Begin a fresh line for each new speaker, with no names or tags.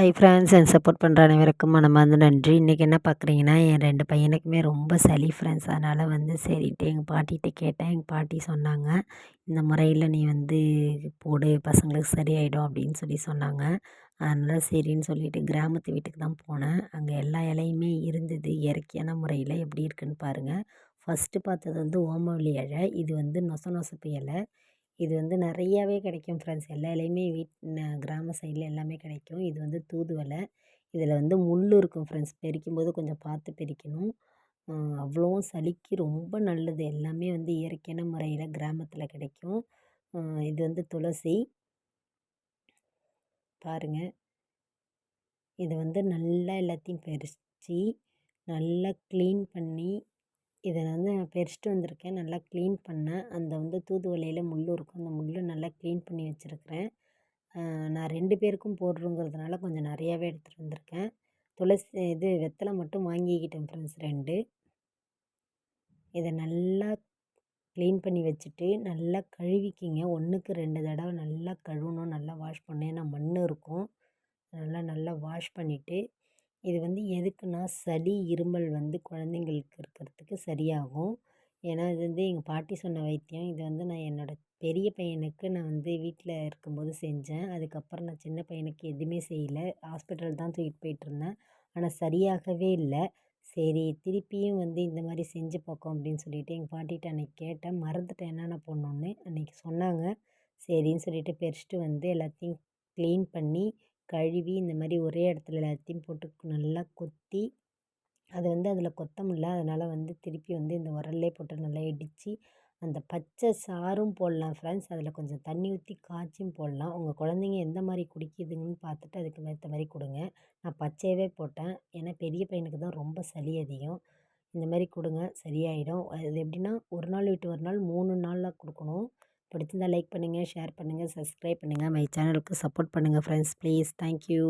Hi friends என் support பண்ணுற அனைவருக்கும் மனமார்ந்த நன்றி. இன்றைக்கி என்ன பார்க்குறீங்கன்னா என் ரெண்டு பையனுக்குமே ரொம்ப சளி ஃப்ரெண்ட்ஸ் அதனால் வந்து சரிட்டு எங்கள் பாட்டிகிட்ட கேட்டேன். எங்கள் பாட்டி சொன்னாங்க இந்த முறையில் நீ வந்து போடு பசங்களுக்கு சரியாயிடும் அப்படின்னு சொல்லி சொன்னாங்க. அதனால் சரின்னு சொல்லிட்டு கிராமத்து வீட்டுக்கு தான் போனேன். அங்கே எல்லா இலையுமே இருந்தது இயற்கையான முறையில் எப்படி இருக்குன்னு பாருங்கள் ஃபஸ்ட்டு பார்த்தது வந்து ஓமவல்லி இலை இது வந்து நொச நொசப்பு இலை. இது வந்து நிறையாவே கிடைக்கும் ஃப்ரெண்ட்ஸ். எல்லா இலையுமே வீட் கிராம சைடில் எல்லாமே கிடைக்கும். இது வந்து தூதுவளை. இதில் வந்து முள் இருக்கும் ஃப்ரெண்ட்ஸ். பறிக்கும்போது கொஞ்சம் பார்த்து பறிக்கணும் அவ்வளோவும் சளிக்கு ரொம்ப நல்லது. எல்லாமே வந்து இயற்கையான முறையில் கிராமத்தில் கிடைக்கும். இது வந்து துளசி. பாருங்கள் இது வந்து நல்லா எல்லாத்தையும் பறித்து நல்லா க்ளீன் பண்ணி இதை வந்து நான் பறிச்சிட்டு வந்திருக்கேன். நல்லா க்ளீன் பண்ணேன். அந்த வந்து தூதுவளையில் முள் இருக்கும். அந்த முள்ளை நல்லா க்ளீன் பண்ணி வச்சிருக்கிறேன். நான் ரெண்டு பேருக்கும் போடுறோங்கிறதுனால கொஞ்சம் நிறையாவே எடுத்துகிட்டு வந்திருக்கேன். துளசி இது வெத்தலை மட்டும் வாங்கிக்கிட்டேன் ஃப்ரெண்ட்ஸ் ரெண்டு. இதை நல்லா க்ளீன் பண்ணி வச்சுட்டு நல்லா கழுவிக்கிங்க. ஒன்றுக்கு ரெண்டு தடவை நல்லா கழுவணும். நல்லா வாஷ் பண்ணேன் ஏன்னா மண் இருக்கும். நல்லா நல்லா வாஷ் பண்ணிவிட்டு இது வந்து எதுக்குன்னா சளி இருமல் வந்து குழந்தைங்களுக்கு இருக்கிறதுக்கு சரியாகும். ஏன்னா இது வந்து எங்கள் பாட்டி சொன்ன வைத்தியம். இது வந்து நான் என்னோடய பெரிய பையனுக்கு நான் வந்து வீட்டில் இருக்கும்போது செஞ்சேன். அதுக்கப்புறம் நான் சின்ன பையனுக்கு எதுவுமே செய்யலை. ஹாஸ்பிட்டல் தான் தூக்கிட்டு போயிட்டுருந்தேன் ஆனால் சரியாகவே இல்லை. சரி திருப்பியும் வந்து இந்த மாதிரி செஞ்சு பார்க்கும் அப்படின்னு சொல்லிட்டு எங்கள் பாட்டிகிட்ட அன்றைக்கி கேட்டேன். மறந்துட்டேன் என்னென்ன பண்ணணுன்னு அன்றைக்கி சொன்னாங்க. சரின்னு சொல்லிட்டு பறிச்சிட்டு வந்து எல்லாத்தையும் க்ளீன் பண்ணி கழுவி இந்த மாதிரி ஒரே இடத்துல எல்லாத்தையும் போட்டு நல்லா கொத்தி அது வந்து அதில் கொத்தமில்ல அதனால் வந்து திருப்பி வந்து இந்த உரல்லே போட்டு நல்லா இடித்து அந்த பச்சை சாறும் போடலாம் ஃப்ரெண்ட்ஸ் அதில் கொஞ்சம் தண்ணி ஊற்றி காய்ச்சியும் போடலாம். உங்கள் குழந்தைங்க எந்த மாதிரி குடிக்குதுங்கன்னு பார்த்துட்டு அதுக்கு ஏற்ற மாதிரி கொடுங்க. நான் பச்சையவே போட்டேன். ஏன்னா பெரிய பையனுக்கு தான் ரொம்ப சளி அதிகம். இந்த மாதிரி கொடுங்க சரியாயிடும். அது எப்படின்னா ஒரு நாள் விட்டு ஒரு நாள் மூணு நாளில் கொடுக்கணும். பிடிச்சிருந்தால் லைக் பண்ணுங்கள் ஷேர் பண்ணுங்கள் சப்ஸ்கிரைப் பண்ணுங்கள் மை சேனலுக்கு சப்போர்ட் பண்ணுங்கள் ஃப்ரெண்ட்ஸ். ப்ளீஸ். தேங்க்யூ.